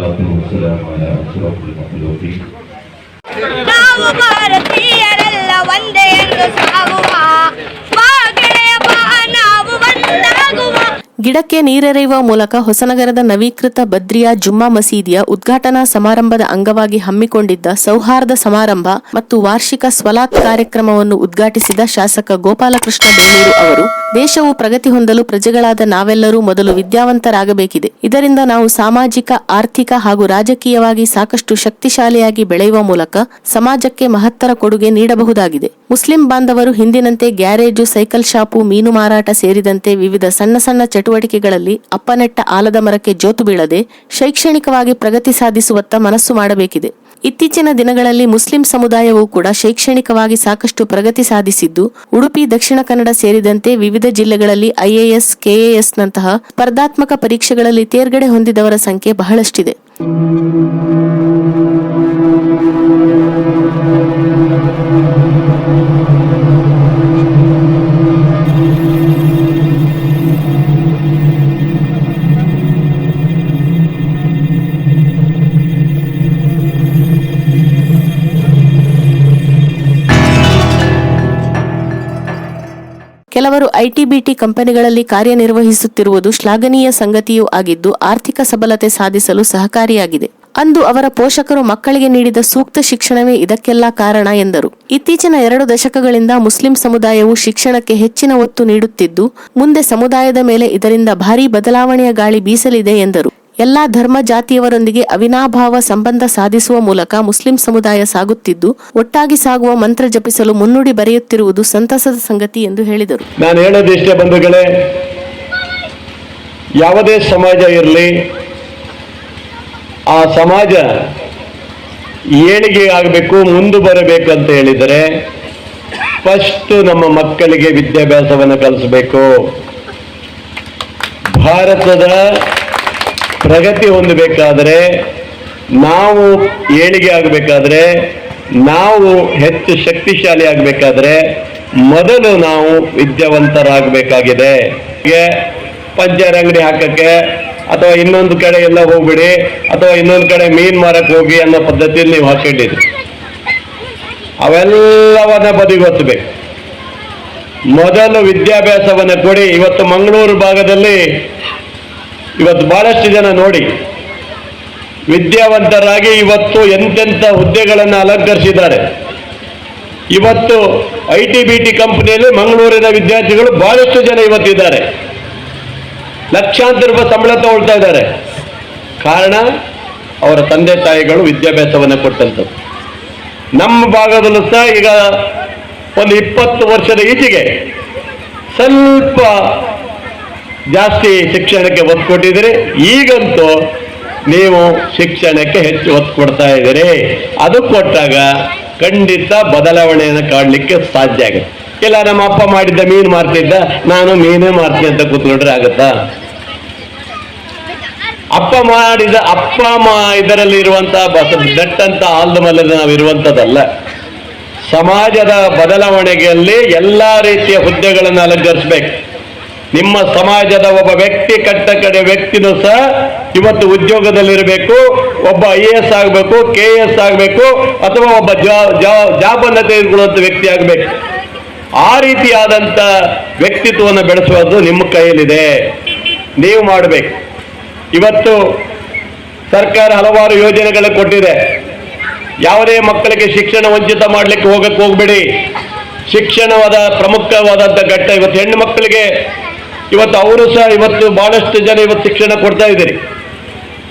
والصلاة والسلام على أشرف المخلوقين ಗಿಡಕ್ಕೆ ನೀರೆರೆಯುವ ಮೂಲಕ ಹೊಸನಗರದ ನವೀಕೃತ ಬದ್ರಿಯಾ ಜುಮ್ಮಾ ಮಸೀದಿಯ ಉದ್ಘಾಟನಾ ಸಮಾರಂಭದ ಅಂಗವಾಗಿ ಹಮ್ಮಿಕೊಂಡಿದ್ದ ಸೌಹಾರ್ದ ಸಮಾರಂಭ ಮತ್ತು ವಾರ್ಷಿಕ ಸ್ವಲಾತ್ ಕಾರ್ಯಕ್ರಮವನ್ನು ಉದ್ಘಾಟಿಸಿದ ಶಾಸಕ ಗೋಪಾಲಕೃಷ್ಣ ಬೆಳ್ಳೂರು ಅವರು, ದೇಶವು ಪ್ರಗತಿ ಹೊಂದಲು ಪ್ರಜೆಗಳಾದ ನಾವೆಲ್ಲರೂ ಮೊದಲು ವಿದ್ಯಾವಂತರಾಗಬೇಕಿದೆ. ಇದರಿಂದ ನಾವು ಸಾಮಾಜಿಕ, ಆರ್ಥಿಕ ಹಾಗೂ ರಾಜಕೀಯವಾಗಿ ಸಾಕಷ್ಟು ಶಕ್ತಿಶಾಲಿಯಾಗಿ ಬೆಳೆಯುವ ಮೂಲಕ ಸಮಾಜಕ್ಕೆ ಮಹತ್ತರ ಕೊಡುಗೆ ನೀಡಬಹುದಾಗಿದೆ. ಮುಸ್ಲಿಂ ಬಾಂಧವರು ಹಿಂದಿನಂತೆ ಗ್ಯಾರೇಜು, ಸೈಕಲ್ ಶಾಪು, ಮೀನು ಮಾರಾಟ ಸೇರಿದಂತೆ ವಿವಿಧ ಸಣ್ಣ ಸಣ್ಣ ಚಟುವಟಿಕೆಗಳಲ್ಲಿ ಅಪ್ಪನೆಟ್ಟ ಆಲದ ಮರಕ್ಕೆ ಜೋತು ಬೀಳದೆ ಶೈಕ್ಷಣಿಕವಾಗಿ ಪ್ರಗತಿ ಸಾಧಿಸುವತ್ತ ಮನಸ್ಸು ಮಾಡಬೇಕಿದೆ. ಇತ್ತೀಚಿನ ದಿನಗಳಲ್ಲಿ ಮುಸ್ಲಿಂ ಸಮುದಾಯವೂ ಕೂಡ ಶೈಕ್ಷಣಿಕವಾಗಿ ಸಾಕಷ್ಟು ಪ್ರಗತಿ ಸಾಧಿಸಿದ್ದು, ಉಡುಪಿ, ದಕ್ಷಿಣ ಕನ್ನಡ ಸೇರಿದಂತೆ ವಿವಿಧ ಜಿಲ್ಲೆಗಳಲ್ಲಿ ಐಎಎಸ್, ಕೆಎಎಸ್ನಂತಹ ಸ್ಪರ್ಧಾತ್ಮಕ ಪರೀಕ್ಷೆಗಳಲ್ಲಿ ತೇರ್ಗಡೆ ಹೊಂದಿದವರ ಸಂಖ್ಯೆ ಬಹಳಷ್ಟಿದೆ. ಕಂಪನಿಗಳಲ್ಲಿ ಕಾರ್ಯನಿರ್ವಹಿಸುತ್ತಿರುವುದು ಶ್ಲಾಘನೀಯ ಸಂಗತಿಯೂ ಆಗಿದ್ದು ಆರ್ಥಿಕ ಸಬಲತೆ ಸಾಧಿಸಲು ಸಹಕಾರಿಯಾಗಿದೆ. ಅಂದು ಅವರ ಪೋಷಕರು ಮಕ್ಕಳಿಗೆ ನೀಡಿದ ಸೂಕ್ತ ಶಿಕ್ಷಣವೇ ಇದಕ್ಕೆಲ್ಲ ಕಾರಣ ಎಂದರು. ಇತ್ತೀಚಿನ ಎರಡು ದಶಕಗಳಿಂದ ಮುಸ್ಲಿಂ ಸಮುದಾಯವು ಶಿಕ್ಷಣಕ್ಕೆ ಹೆಚ್ಚಿನ ಒತ್ತು ನೀಡುತ್ತಿದ್ದು, ಮುಂದೆ ಸಮುದಾಯದ ಮೇಲೆ ಇದರಿಂದ ಭಾರೀ ಬದಲಾವಣೆಯ ಗಾಳಿ ಬೀಸಲಿದೆ ಎಂದರು. ಎಲ್ಲಾ ಧರ್ಮ ಜಾತಿಯವರೊಂದಿಗೆ ಅವಿನಾಭಾವ ಸಂಬಂಧ ಸಾಧಿಸುವ ಮೂಲಕ ಮುಸ್ಲಿಂ ಸಮುದಾಯ ಸಾಗುತ್ತಿದ್ದು, ಒಟ್ಟಾಗಿ ಸಾಗುವ ಮಂತ್ರ ಜಪಿಸಲು ಮುನ್ನುಡಿ ಬರೆಯುತ್ತಿರುವುದು ಸಂತಸದ ಸಂಗತಿ ಎಂದು ಹೇಳಿದರು. ನಾನು ಹೇಳೋದಿಷ್ಟೇ ಬಂಧುಗಳೇ, ಯಾವುದೇ ಸಮಾಜ ಇರಲಿ, ಆ ಸಮಾಜ ಏಳಿಗೆ ಆಗಬೇಕು, ಮುಂದೆ ಬರಬೇಕು ಅಂತ ಹೇಳಿದರೆ, ಫಸ್ಟ್ ನಮ್ಮ ಮಕ್ಕಳಿಗೆ ವಿದ್ಯಾಭ್ಯಾಸವನ್ನು ಕಲಿಸಬೇಕು. ಭಾರತದ ಪ್ರಗತಿ ಹೊಂದಬೇಕಾದರೆ ನಾವು ಏಳಿಗೆ ಆಗಬೇಕಾದ್ರೆ ನಾವು ಹೆಚ್ಚು ಶಕ್ತಿಶಾಲಿ ಆಗಬೇಕಾದ್ರೆ ಮೊದಲು ನಾವು ವಿದ್ಯಾವಂತರಾಗಬೇಕಾಗಿದೆ. ಪಂಚರ್ ಅಂಗಡಿ ಹಾಕಕ್ಕೆ ಅಥವಾ ಇನ್ನೊಂದು ಕಡೆ ಎಲ್ಲ ಹೋಗ್ಬಿಡಿ ಅಥವಾ ಇನ್ನೊಂದು ಕಡೆ ಮೀನ್ ಮಾರಕ್ಕೆ ಹೋಗಿ ಅನ್ನೋ ಪದ್ಧತಿಯಲ್ಲಿ ನೀವು ಹಾಕೊಂಡಿದ್ರಿ. ಅವೆಲ್ಲವನ್ನ ಬದಿಗೊತ್ತಬೇಕು ಮೊದಲು ವಿದ್ಯಾಭ್ಯಾಸವನ್ನು ಕೊಡಿ. ಇವತ್ತು ಮಂಗಳೂರು ಭಾಗದಲ್ಲಿ ಇವತ್ತು ಬಹಳಷ್ಟು ಜನ ನೋಡಿ ವಿದ್ಯಾವಂತರಾಗಿ ಇವತ್ತು ಎಂತೆಂಥ ಹುದ್ದೆಗಳನ್ನು ಅಲಂಕರಿಸಿದ್ದಾರೆ. ಇವತ್ತು ಐ ಟಿ ಬಿ ಟಿ ಕಂಪನಿಯಲ್ಲಿ ಮಂಗಳೂರಿನ ವಿದ್ಯಾರ್ಥಿಗಳು ಬಹಳಷ್ಟು ಜನ ಇವತ್ತಿದ್ದಾರೆ. ಲಕ್ಷಾಂತರ ರೂಪಾಯಿ ಸಂಬಳ ತಗೊಳ್ತಾ ಇದ್ದಾರೆ. ಕಾರಣ ಅವರ ತಂದೆ ತಾಯಿಗಳು ವಿದ್ಯಾಭ್ಯಾಸವನ್ನು ಕೊಟ್ಟಂಥದ್ದು ನಮ್ಮ ಭಾಗದಲ್ಲೂ ಸಹ ಈಗ ಒಂದು ಇಪ್ಪತ್ತು ವರ್ಷದ ಈಚೆಗೆ ಸ್ವಲ್ಪ ಜಾಸ್ತಿ ಶಿಕ್ಷಣಕ್ಕೆ ಒತ್ತು ಕೊಟ್ಟಿದ್ದೀರಿ. ಈಗಂತೂ ನೀವು ಶಿಕ್ಷಣಕ್ಕೆ ಹೆಚ್ಚು ಒತ್ತು ಕೊಡ್ತಾ ಇದ್ದೀರಿ. ಅದು ಕೊಟ್ಟಾಗ ಖಂಡಿತ ಬದಲಾವಣೆಯನ್ನು ಕಾಣಲಿಕ್ಕೆ ಸಾಧ್ಯ ಆಗುತ್ತೆ. ಇಲ್ಲ, ನಮ್ಮ ಅಪ್ಪ ಮಾಡಿದ್ದ ಮೀನು ಮಾರ್ತಿದ್ದ, ನಾನು ಮೀನೇ ಮಾರ್ತೀನಿ ಅಂತ ಕೂತ್ಕೊಂಡ್ರೆ ಆಗುತ್ತಾ? ಅಪ್ಪ ಮಾಡಿದ, ಅಪ್ಪ ಮಾ ಇದರಲ್ಲಿ ಇರುವಂತಹ ದಟ್ಟಂತ ಆಲ್ದ ಮಲ್ಲದ ನಾವು ಇರುವಂಥದ್ದಲ್ಲ. ಸಮಾಜದ ಬದಲಾವಣೆಗೆಯಲ್ಲಿ ಎಲ್ಲ ರೀತಿಯ ಹುದ್ದೆಗಳನ್ನು ಅಲಂಕರಿಸಬೇಕು. ನಿಮ್ಮ ಸಮಾಜದ ಒಬ್ಬ ವ್ಯಕ್ತಿ ಕಟ್ಟ ಕಡೆ ವ್ಯಕ್ತಿನೂ ಸಹ ಇವತ್ತು ಉದ್ಯೋಗದಲ್ಲಿರಬೇಕು, ಒಬ್ಬ ಐ ಎ ಎಸ್ ಆಗಬೇಕು, ಕೆ ಎಸ್ ಆಗಬೇಕು, ಅಥವಾ ಒಬ್ಬ ಜಾಬ್ ಅನ್ನು ತೆಗೆದುಕೊಳ್ಳುವಂಥ ವ್ಯಕ್ತಿ ಆಗಬೇಕು. ಆ ರೀತಿಯಾದಂಥ ವ್ಯಕ್ತಿತ್ವವನ್ನು ಬೆಳೆಸುವುದು ನಿಮ್ಮ ಕೈಯಲ್ಲಿದೆ. ನೀವು ಮಾಡಬೇಕು. ಇವತ್ತು ಸರ್ಕಾರ ಹಲವಾರು ಯೋಜನೆಗಳು ಕೊಟ್ಟಿದೆ. ಯಾವುದೇ ಮಕ್ಕಳಿಗೆ ಶಿಕ್ಷಣ ವಂಚಿತ ಮಾಡಲಿಕ್ಕೆ ಹೋಗಕ್ಕೆ ಹೋಗಬೇಡಿ. ಶಿಕ್ಷಣವಾದ ಪ್ರಮುಖವಾದಂಥ ಘಟ್ಟ ಇವತ್ತು ಹೆಣ್ಣು ಮಕ್ಕಳಿಗೆ ಇವತ್ತು ಅವರು ಸಹ ಇವತ್ತು ಬಹಳಷ್ಟು ಜನ ಇವತ್ತು ಶಿಕ್ಷಣ ಕೊಡ್ತಾ ಇದ್ದೀರಿ.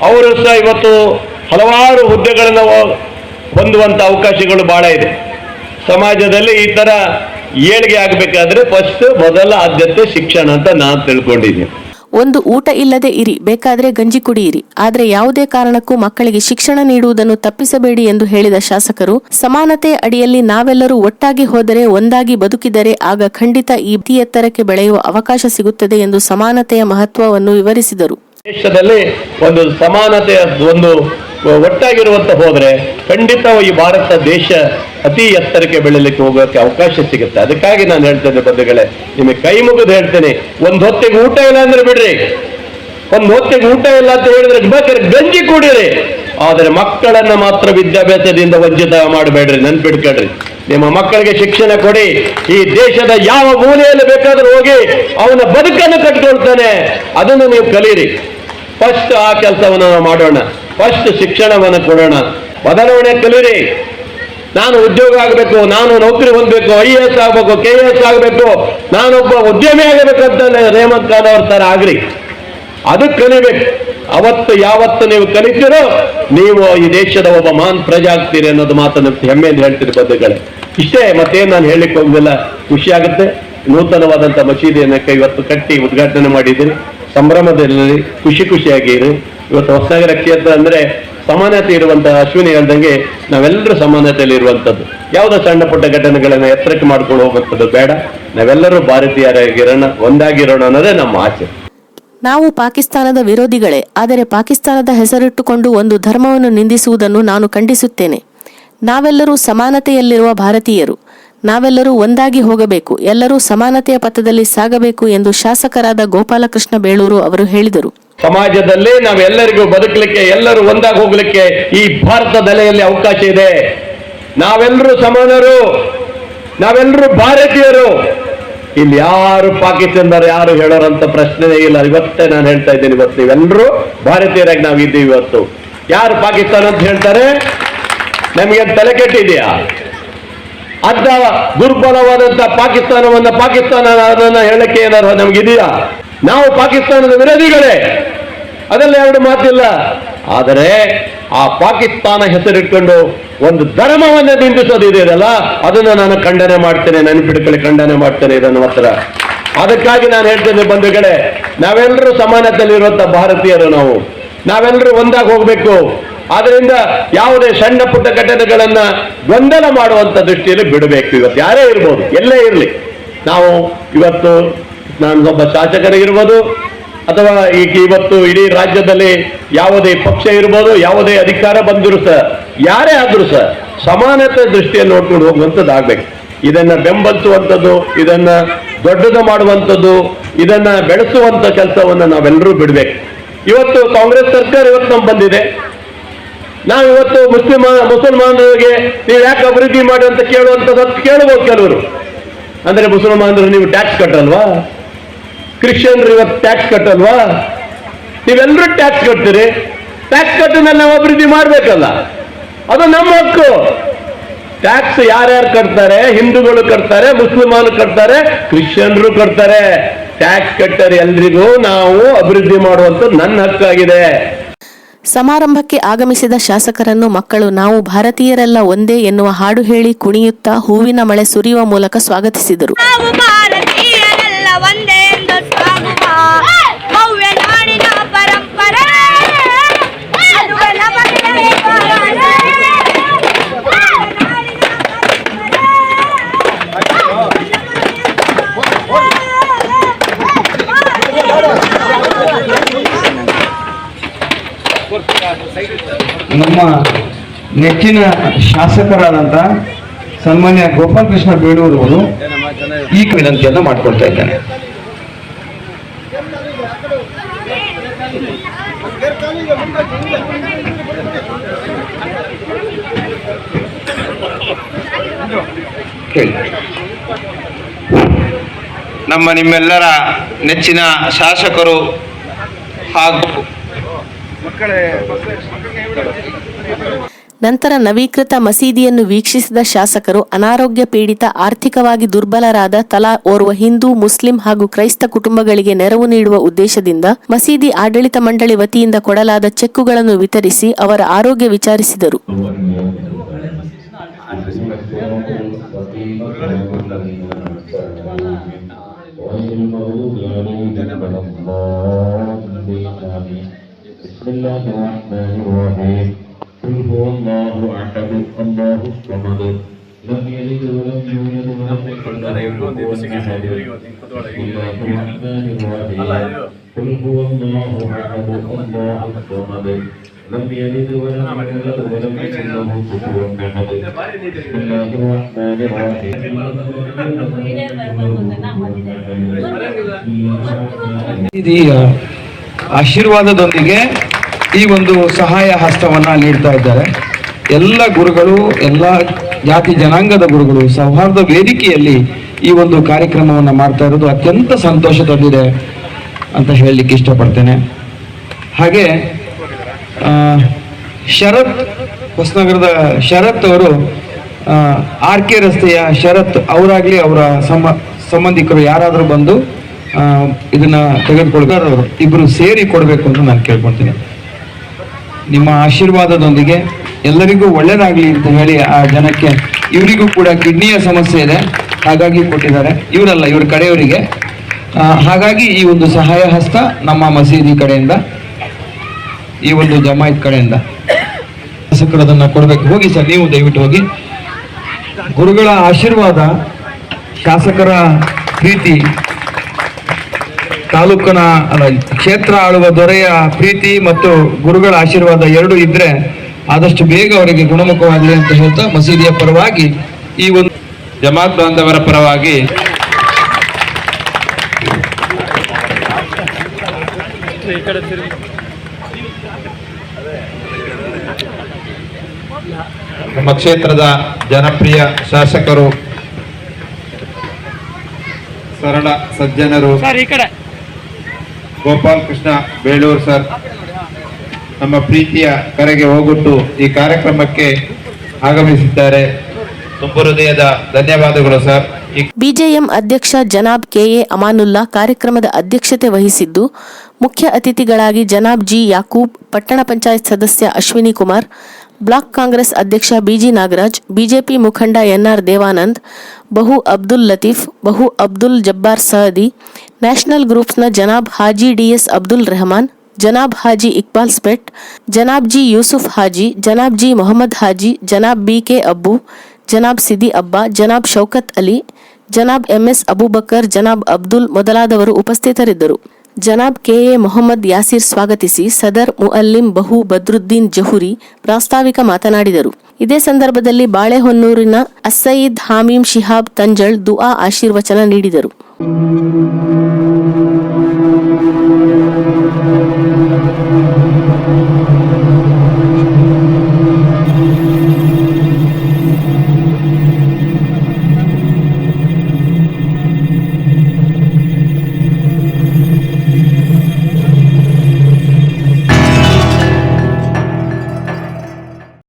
ಅವರು ಸಹ ಇವತ್ತು ಹಲವಾರು ಹುದ್ದೆಗಳನ್ನು ಹೊಂದುವಂಥ ಅವಕಾಶಗಳು ಬಹಳ ಇದೆ. ಸಮಾಜದಲ್ಲಿ ಈ ಥರ ಏಳಿಗೆ ಆಗಬೇಕಾದ್ರೆ ಫಸ್ಟ್ ಮೊದಲ ಆದ್ಯತೆ ಶಿಕ್ಷಣ ಅಂತ ನಾನು ತಿಳ್ಕೊಂಡಿದ್ದೀನಿ. ಒಂದು ಊಟ ಇಲ್ಲದೆ ಇರಿ, ಬೇಕಾದರೆ ಗಂಜಿ ಕುಡಿಯಿರಿ. ಆದರೆ ಯಾವುದೇ ಕಾರಣಕ್ಕೂ ಮಕ್ಕಳಿಗೆ ಶಿಕ್ಷಣ ನೀಡುವುದನ್ನು ತಪ್ಪಿಸಬೇಡಿ ಎಂದು ಹೇಳಿದ ಶಾಸಕರು ಸಮಾನತೆ ಅಡಿಯಲ್ಲಿ ನಾವೆಲ್ಲರೂ ಒಟ್ಟಾಗಿ ಹೋದರೆ ಒಂದಾಗಿ ಬದುಕಿದರೆ ಆಗ ಖಂಡಿತ ಈ ಎತ್ತರಕ್ಕೆ ಬೆಳೆಯುವ ಅವಕಾಶ ಸಿಗುತ್ತದೆ ಎಂದು ಸಮಾನತೆಯ ಮಹತ್ವವನ್ನು ವಿವರಿಸಿದರು. ದೇಶದಲ್ಲಿ ಒಂದು ಸಮಾನತೆಯ ಒಂದು ಒಟ್ಟಾಗಿರುವಂತ ಹೋದ್ರೆ ಖಂಡಿತ ಈ ಭಾರತ ದೇಶ ಅತಿ ಎತ್ತರಕ್ಕೆ ಬೆಳಿಲಿಕ್ಕೆ ಹೋಗೋಕೆ ಅವಕಾಶ ಸಿಗುತ್ತೆ. ಅದಕ್ಕಾಗಿ ನಾನು ಹೇಳ್ತೇನೆ ಬಂಧುಗಳೇ, ನಿಮಗೆ ಕೈ ಮುಗಿದು ಹೇಳ್ತೇನೆ. ಒಂದು ಹೊತ್ತಿಗೆ ಊಟ ಇಲ್ಲ ಅಂದ್ರೆ ಬಿಡ್ರಿ. ಒಂದು ಹೊತ್ತಿಗೆ ಊಟ ಇಲ್ಲ ಅಂತ ಹೇಳಿದ್ರೆ ಬೇಕಾದ್ರೆ ಗಂಜಿ ಕೂಡಿರಿ. ಆದರೆ ಮಕ್ಕಳನ್ನ ಮಾತ್ರ ವಿದ್ಯಾಭ್ಯಾಸದಿಂದ ವಂಚಿತ ಮಾಡಬೇಡ್ರಿ ನೆನ್ಪಿಡ್ಕೊಳ್ರಿ ನಿಮ್ಮ ಮಕ್ಕಳಿಗೆ ಶಿಕ್ಷಣ ಕೊಡಿ. ಈ ದೇಶದ ಯಾವ ಮೂಲೆಯಲ್ಲಿ ಬೇಕಾದ್ರೂ ಹೋಗಿ ಅವನ ಬದುಕನ್ನು ಕಟ್ಕೊಳ್ತಾನೆ. ಅದನ್ನು ನೀವು ಕಲೀರಿ. ಫಸ್ಟ್ ಆ ಕೆಲಸವನ್ನು ನಾವು ಮಾಡೋಣ. ಫಸ್ಟ್ ಶಿಕ್ಷಣವನ್ನು ಕೊಡೋಣ. ಬದಲಾವಣೆ ಕಲಿಯಿರಿ ನಾನು ಉದ್ಯೋಗ ಆಗಬೇಕು, ನಾನು ನೌಕರಿ ಹೊಂದಬೇಕು, ಐ ಎಸ್ ಆಗಬೇಕು, ಕೆ ಎಸ್ ಆಗಬೇಕು ನಾನೊಬ್ಬ ಉದ್ಯಮಿ ಆಗಬೇಕು ಅಂತ ರೇವಂತ್ ಖಾನ್ ಅವ್ರ ತರ ಆಗ್ರಿ. ಅದು ಕಲಿಬೇಕು. ಅವತ್ತು ಯಾವತ್ತು ನೀವು ಕಲಿತೀರೋ, ನೀವು ಈ ದೇಶದ ಒಬ್ಬ ಮಹಾನ್ ಪ್ರಜಾ ಆಗ್ತೀರಿ ಅನ್ನೋದು ಮಾತನ್ನು ಹೆಮ್ಮೆಯಿಂದ ಹೇಳ್ತೀರಿ ಬಂಧುಗಳೇ. ಇಷ್ಟೇ, ಮತ್ತೇನು ನಾನು ಹೇಳಲಿಕ್ಕೆ ಹೋಗುದಿಲ್ಲ. ಖುಷಿ ಆಗುತ್ತೆ. ನೂತನವಾದಂಥ ಮಸೀದಿಯನ್ನು ಇವತ್ತು ಕಟ್ಟಿ ಉದ್ಘಾಟನೆ ಮಾಡಿದ್ದೀರಿ. ಸಂಭ್ರಮದಲ್ಲಿ ಖುಷಿ ಖುಷಿಯಾಗಿರಿ ಇವತ್ತು ಹೊಸನಗರ ಕ್ಷೇತ್ರ ಅಂದ್ರೆ ಸಮಾನತೆ ಇರುವಂತಹ ಅಶ್ವಿನಿ ಹೇಳ್ದಂಗೆ ನಾವೆಲ್ಲರೂ ಸಮಾನತೆಯಲ್ಲಿ ಇರುವಂತದ್ದು ಯಾವುದೋ ಸಣ್ಣ ಪುಟ್ಟ ಘಟನೆಗಳನ್ನ ಎತ್ತರಕ್ಕೆ ಮಾಡ್ಕೊಂಡು ಹೋಗುವಂಥದ್ದು ಬೇಡ. ನಾವೆಲ್ಲರೂ ಭಾರತೀಯರಾಗಿರೋಣ, ಒಂದಾಗಿರೋಣ ಅನ್ನೋದೇ ನಮ್ಮ ಆಸೆ. ನಾವು ಪಾಕಿಸ್ತಾನದ ವಿರೋಧಿಗಳೇ, ಆದರೆ ಪಾಕಿಸ್ತಾನದ ಹೆಸರಿಟ್ಟುಕೊಂಡು ಒಂದು ಧರ್ಮವನ್ನು ನಿಂದಿಸುವುದನ್ನು ನಾನು ಖಂಡಿಸುತ್ತೇನೆ. ನಾವೆಲ್ಲರೂ ಸಮಾನತೆಯಲ್ಲಿರುವ ಭಾರತೀಯರು. ನಾವೆಲ್ಲರೂ ಒಂದಾಗಿ ಹೋಗಬೇಕು, ಎಲ್ಲರೂ ಸಮಾನತೆಯ ಪಥದಲ್ಲಿ ಸಾಗಬೇಕು ಎಂದು ಶಾಸಕರಾದ ಗೋಪಾಲಕೃಷ್ಣ ಬೇಳೂರು ಅವರು ಹೇಳಿದರು. ಸಮಾಜದಲ್ಲಿ ನಾವೆಲ್ಲರಿಗೂ ಬದುಕಲಿಕ್ಕೆ, ಎಲ್ಲರೂ ಒಂದಾಗಿ ಹೋಗ್ಲಿಕ್ಕೆ ಈ ಭಾರತ ನೆಲೆಯಲ್ಲಿ ಅವಕಾಶ ಇದೆ. ನಾವೆಲ್ಲರೂ ಸಮಾನರು, ನಾವೆಲ್ಲರೂ ಭಾರತೀಯರು. ಇಲ್ಲಿ ಯಾರು ಪಾಕಿಸ್ತಾನದವರು ಯಾರು ಹೇಳೋರಂತ ಪ್ರಶ್ನೆನೇ ಇಲ್ಲ. ಇವತ್ತೇ ನಾನು ಹೇಳ್ತಾ ಇದ್ದೇನೆ ಇವತ್ತು. ನೀವೆಲ್ಲರೂ ಭಾರತೀಯರಾಗಿ ನಾವು ಇದ್ದೀವಿ ಇವತ್ತು. ಯಾರು ಪಾಕಿಸ್ತಾನ ಅಂತ ಹೇಳ್ತಾರೆ? ನಮಗೆ ತಲೆ ಕೆಟ್ಟಿದೆಯಾ? ಅಂತ ದುರ್ಬಲವಾದಂತ ಪಾಕಿಸ್ತಾನವನ್ನ ಪಾಕಿಸ್ತಾನ ಅದನ್ನ ಹೇಳಕ್ಕೆ ಏನಾದ್ರು ನಮ್ಗಿದೆಯಾ ನಾವು ಪಾಕಿಸ್ತಾನದ ವಿರೋಧಿಗಳೇ. ಅದೆಲ್ಲ ಎರಡು ಮಾತಿಲ್ಲ. ಆದರೆ ಆ ಪಾಕಿಸ್ತಾನ ಹೆಸರಿಟ್ಕೊಂಡು ಒಂದು ಧರ್ಮವನ್ನು ಧರ್ಮವನ್ನ ಇದೆಯಲ್ಲ ಅದನ್ನು ನಾನು ಖಂಡನೆ ಮಾಡ್ತೇನೆ, ನೆನಪಿಡ್ಕೊಳ್ಳಿ, ಖಂಡನೆ ಮಾಡ್ತೇನೆ ಇದನ್ನು ಮಾತ್ರ. ಅದಕ್ಕಾಗಿ ನಾನು ಹೇಳ್ತೇನೆ ಬಂಧುಗಳೇ, ನಾವೆಲ್ಲರೂ ಸಮಾನತೆಯಲ್ಲಿರುವಂತ ಭಾರತೀಯರು ನಾವು. ನಾವೆಲ್ಲರೂ ಒಂದಾಗಿ ಹೋಗ್ಬೇಕು. ಆದ್ರಿಂದ ಯಾವುದೇ ಸಣ್ಣ ಪುಟ್ಟ ಘಟನೆಗಳನ್ನ ಗೊಂದಲ ಮಾಡುವಂತ ದೃಷ್ಟಿಯಲ್ಲಿ ಬಿಡಬೇಕು. ಇವತ್ತು ಯಾರೇ ಇರ್ಬೋದು, ಎಲ್ಲೇ ಇರಲಿ. ನಾವು ಇವತ್ತು, ನಾನು ಒಬ್ಬ ಶಾಸಕರಿಗಿರ್ಬೋದು ಅಥವಾ ಈಗ ಇವತ್ತು ಇಡೀ ರಾಜ್ಯದಲ್ಲಿ ಯಾವುದೇ ಪಕ್ಷ ಇರ್ಬೋದು, ಯಾವುದೇ ಅಧಿಕಾರ ಬಂದಿರು ಸರ್ ಯಾರೇ ಆದರೂ ಸರ್ ಸಮಾನತೆ ದೃಷ್ಟಿಯಲ್ಲಿ ನೋಡ್ಕೊಂಡು ಹೋಗುವಂಥದ್ದು ಆಗ್ಬೇಕು. ಇದನ್ನ ಬೆಂಬಲಿಸುವಂಥದ್ದು, ಇದನ್ನ ದೊಡ್ಡದು ಮಾಡುವಂಥದ್ದು, ಇದನ್ನ ಬೆಳೆಸುವಂತ ಕೆಲಸವನ್ನು ನಾವೆಲ್ಲರೂ ಬಿಡ್ಬೇಕು. ಇವತ್ತು ಕಾಂಗ್ರೆಸ್ ಸರ್ಕಾರ ಇವತ್ತು ನಮ್ಗೆ ಬಂದಿದೆ. ನಾವು ಇವತ್ತು ಮುಸ್ಲಿಮ, ಮುಸಲ್ಮಾನರಿಗೆ ನೀವು ಯಾಕೆ ಅಭಿವೃದ್ಧಿ ಮಾಡಿ ಅಂತ ಕೇಳುವಂಥದ್ದು ಕೇಳಬಹುದು ಕೆಲವರು. ಅಂದ್ರೆ ಮುಸಲ್ಮಾನರು ನೀವು ಟ್ಯಾಕ್ಸ್ ಕಟ್ಟಲ್ವಾ? ಕ್ರಿಶ್ಚಿಯನ್ರು ಇವತ್ತು ಟ್ಯಾಕ್ಸ್ ಕಟ್ಟಲ್ವಾ? ನೀವೆಲ್ಲರೂ ಟ್ಯಾಕ್ಸ್ ಕಟ್ತೀರಿ. ಟ್ಯಾಕ್ಸ್ ಕಟ್ಟಿ ಮೇಲೆ ನಾವು ಅಭಿವೃದ್ಧಿ ಮಾಡಬೇಕಲ್ಲ. ಅದು ನಮ್ಮ ಹಕ್ಕು. ಟ್ಯಾಕ್ಸ್ ಯಾರ್ಯಾರು ಕಟ್ತಾರೆ? ಹಿಂದೂಗಳು ಕಟ್ತಾರೆ ಮುಸ್ಲಿಮಾನು ಕಟ್ತಾರೆ ಕ್ರಿಶ್ಚಿಯನ್ರು ಕಟ್ತಾರೆ. ಟ್ಯಾಕ್ಸ್ ಕಟ್ಟರೆ ಎಲ್ರಿಗೂ ನಾವು ಅಭಿವೃದ್ಧಿ ಮಾಡುವಂಥದ್ದು ನನ್ನ ಹಕ್ಕಾಗಿದೆ. ಸಮಾರಂಭಕ್ಕೆ ಆಗಮಿಸಿದ ಶಾಸಕರನ್ನು ಮಕ್ಕಳು ನಾವು ಭಾರತೀಯರೆಲ್ಲ ಒಂದೇ ಎನ್ನುವ ಹಾಡು ಹೇಳಿ ಕುಣಿಯುತ್ತಾ ಹೂವಿನ ಮಳೆ ಸುರಿಯುವ ಮೂಲಕ ಸ್ವಾಗತಿಸಿದರು. ನಮ್ಮ ನೆಚ್ಚಿನ ಶಾಸಕರಾದಂಥ ಸನ್ಮಾನ್ಯ ಗೋಪಾಲಕೃಷ್ಣ ಬೇಳೂರು ಅವರು ಈ ವಿನಂತಿಯನ್ನು ಮಾಡಿಕೊಳ್ತಾ ಇದ್ದೇನೆ ನಮ್ಮ ನಿಮ್ಮೆಲ್ಲರ ನೆಚ್ಚಿನ ಶಾಸಕರು ಹಾಗೂ ನಂತರ ನವೀಕೃತ ಮಸೀದಿಯನ್ನು ವೀಕ್ಷಿಸಿದ ಶಾಸಕರು ಅನಾರೋಗ್ಯ ಪೀಡಿತ ಆರ್ಥಿಕವಾಗಿ ದುರ್ಬಲರಾದ ತಲಾ ಓರ್ವ ಹಿಂದೂ ಮುಸ್ಲಿಂ ಹಾಗೂ ಕ್ರೈಸ್ತ ಕುಟುಂಬಗಳಿಗೆ ನೆರವು ನೀಡುವ ಉದ್ದೇಶದಿಂದ ಮಸೀದಿ ಆಡಳಿತ ಮಂಡಳಿ ವತಿಯಿಂದ ಕೊಡಲಾದ ಚೆಕ್ಕುಗಳನ್ನು ವಿತರಿಸಿ ಅವರ ಆರೋಗ್ಯ ವಿಚಾರಿಸಿದರು بسم الله الرحمن الرحيم قل هو الله احد الله الصمد لم يلد ولم يولد ولم يكن له كفوا احد بسم الله الرحمن الرحيم قل هو الله احد الله الصمد لم يلد ولم يولد ولم يكن له كفوا احد بسم الله الرحمن الرحيم ಇದೀಗ ಆಶೀರ್ವಾದದೊಂದಿಗೆ ಈ ಒಂದು ಸಹಾಯ ಹಸ್ತವನ್ನ ನೀಡ್ತಾ ಇದ್ದಾರೆ. ಎಲ್ಲ ಗುರುಗಳು, ಎಲ್ಲ ಜಾತಿ ಜನಾಂಗದ ಗುರುಗಳು, ಸೌಹಾರ್ದ ವೇದಿಕೆಯಲ್ಲಿ ಈ ಒಂದು ಕಾರ್ಯಕ್ರಮವನ್ನು ಮಾಡ್ತಾ ಇರೋದು ಅತ್ಯಂತ ಸಂತೋಷ ತಂದಿದೆ ಅಂತ ಹೇಳಲಿಕ್ಕೆ ಇಷ್ಟಪಡ್ತೇನೆ. ಹಾಗೆ ಶರತ್, ಹೊಸನಗರದ ಶರತ್ ಅವರು ಆರ್ ಕೆ ರಸ್ತೆಯ ಶರತ್ ಅವರಾಗಲಿ ಅವರ ಸಮ ಸಂಬಂಧಿಕರು ಯಾರಾದರೂ ಬಂದು ಇದನ್ನ ತೆಗೆದುಕೊಳ್ತಾರೆ ಇಬ್ಬರು ಸೇರಿ ಕೊಡಬೇಕು ಅಂತ ನಾನು ಕೇಳ್ಕೊಳ್ತೀನಿ. ನಿಮ್ಮ ಆಶೀರ್ವಾದದೊಂದಿಗೆ ಎಲ್ಲರಿಗೂ ಒಳ್ಳೆಯದಾಗಲಿ ಅಂತ ಹೇಳಿ ಆ ಜನಕ್ಕೆ ಇವರಿಗೂ ಕೂಡ ಕಿಡ್ನಿಯ ಸಮಸ್ಯೆ ಇದೆ. ಹಾಗಾಗಿ ಕೊಟ್ಟಿದ್ದಾರೆ. ಇವರಲ್ಲ, ಇವ್ರ ಕಡೆಯವರಿಗೆ. ಹಾಗಾಗಿ ಈ ಒಂದು ಸಹಾಯ ಹಸ್ತ ನಮ್ಮ ಮಸೀದಿ ಕಡೆಯಿಂದ, ಈ ಒಂದು ಜಮಾಯತ್ ಕಡೆಯಿಂದ ಶಾಸಕರು ಕೊಡಬೇಕು ಕೊಡ್ಬೇಕು. ಹೋಗಿ ಸರ್, ನೀವು ದಯವಿಟ್ಟು ಹೋಗಿ. ಗುರುಗಳ ಆಶೀರ್ವಾದ, ಶಾಸಕರ ಪ್ರೀತಿ ತಾಲೂಕಿನ ಕ್ಷೇತ್ರ ಆಳುವ ದೊರೆಯ ಪ್ರೀತಿ ಮತ್ತು ಗುರುಗಳ ಆಶೀರ್ವಾದ ಎರಡು ಇದ್ರೆ ಆದಷ್ಟು ಬೇಗ ಅವರಿಗೆ ಗುಣಮುಖವಾಗಲಿ ಅಂತ ಹೇಳ್ತಾ ಮಸೀದಿಯ ಪರವಾಗಿ ಈ ಒಂದು ಜಮಾತ್ ಬಾಂಧವರ ಪರವಾಗಿ ನಮ್ಮ ಕ್ಷೇತ್ರದ ಜನಪ್ರಿಯ ಶಾಸಕರು, ಸರಳ ಸಜ್ಜನರು. ಗೋಪಾಲ್ ಕೃಷ್ಣ ಬೇಳೂರು ಸರ್. ನಮ್ಮ ಪ್ರೀತಿಯ ಕರೆಗೆ ಹೋಗುಟ್ಟು ಈ ಕಾರ್ಯಕ್ರಮಕ್ಕೆ ಆಗಮಿಸಿದ್ದಾರೆ. ತುಂಬ ಹೃದಯದ ಧನ್ಯವಾದಗಳು ಸರ್. ಬಿಜೆಎಂ ಅಧ್ಯಕ್ಷ ಜನಾಬ್ ಕೆಎ ಅಮಾನುಲ್ಲಾ ಕಾರ್ಯಕ್ರಮದ ಅಧ್ಯಕ್ಷತೆ ವಹಿಸಿದ್ದು, ಮುಖ್ಯ ಅತಿಥಿಗಳಾಗಿ ಜನಾಬ್ ಜಿ ಯಾಕೂಬ್, ಪಟ್ಟಣ ಪಂಚಾಯತ್ ಸದಸ್ಯ ಅಶ್ವಿನಿ ಕುಮಾರ್ ಬ್ಲಾಕ್ ಕಾಂಗ್ರೆಸ್ ಅಧ್ಯಕ್ಷ ಬಿಜಿ ನಾಗರಾಜ್, ಬಿಜೆಪಿ ಮುಖಂಡ ಎನ್ಆರ್ ದೇವಾನಂದ್, ಬಹು ಅಬ್ದುಲ್ ಲತೀಫ್, ಬಹು ಅಬ್ದುಲ್ ಜಬ್ಬಾರ್ ಸಹದಿ, ನ್ಯಾಷನಲ್ ಗ್ರೂಪ್ಸ್ನ ಜನಾಬ್ ಹಾಜಿ ಡಿಎಸ್ ಅಬ್ದುಲ್ ರೆಹಮಾನ್, ಜನಾಬ್ ಹಾಜಿ ಇಕ್ಬಾಲ್ ಸ್ಪೆಟ್, Janab G Yusuf Haji, Janab G Mohammed Haji, Janab B K Abbu, Janab Sidi Abba, Janab Shaukat Ali, Janab M S Abubakar, Janab Abdul ಮೊದಲಾದವರು ಉಪಸ್ಥಿತರಿದ್ದರು. ಜನಾಬ್ K A Mohammed Yasir ಸ್ವಾಗತಿಸಿ ಸದರ್ ಮುಅಲ್ಲಿಂ ಬಹು ಬದ್ರುದ್ದೀನ್ ಜಹುರಿ ಪ್ರಾಸ್ತಾವಿಕ ಮಾತನಾಡಿದರು. ಇದೇ ಸಂದರ್ಭದಲ್ಲಿ ಬಾಳೆಹೊನ್ನೂರಿನ ಅಸ್ಸಯೀದ್ ಹಾಮೀಂ ಶಿಹಾಬ್ ತಂಜಳ್ ದುಆ ಆಶೀರ್ವಚನ ನೀಡಿದರು.